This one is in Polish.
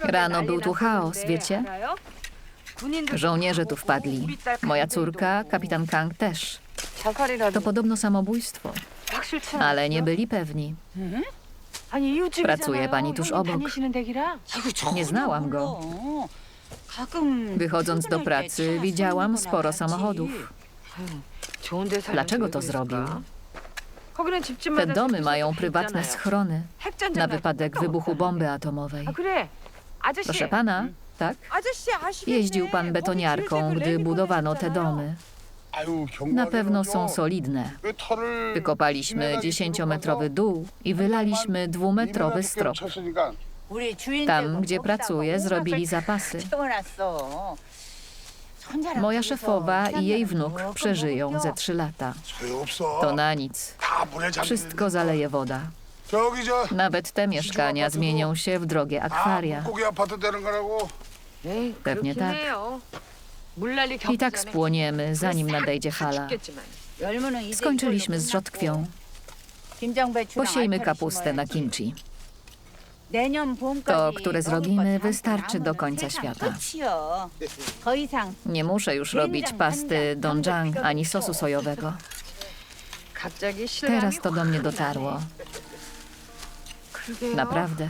Rano był tu chaos, wiecie? Żołnierze tu wpadli. Moja córka, kapitan Kang też. To podobno samobójstwo, ale nie byli pewni. Pracuje pani tuż obok. Nie znałam go. Wychodząc do pracy, widziałam sporo samochodów. Dlaczego to zrobił? Te domy mają prywatne schrony na wypadek wybuchu bomby atomowej. Proszę pana, tak? Jeździł pan betoniarką, gdy budowano te domy. Na pewno są solidne. Wykopaliśmy 10-metrowy dół i wylaliśmy dwumetrowy strop. Tam, gdzie pracuję, zrobili zapasy. Moja szefowa i jej wnuk przeżyją ze trzy lata. To na nic. Wszystko zaleje woda. Nawet te mieszkania zmienią się w drogie akwaria. Pewnie tak. I tak spłoniemy, zanim nadejdzie hala. Skończyliśmy z rzodkwią. Posiejmy kapustę na kimchi. To, które zrobimy, wystarczy do końca świata. Nie muszę już robić pasty donjang ani sosu sojowego. Teraz to do mnie dotarło. Naprawdę.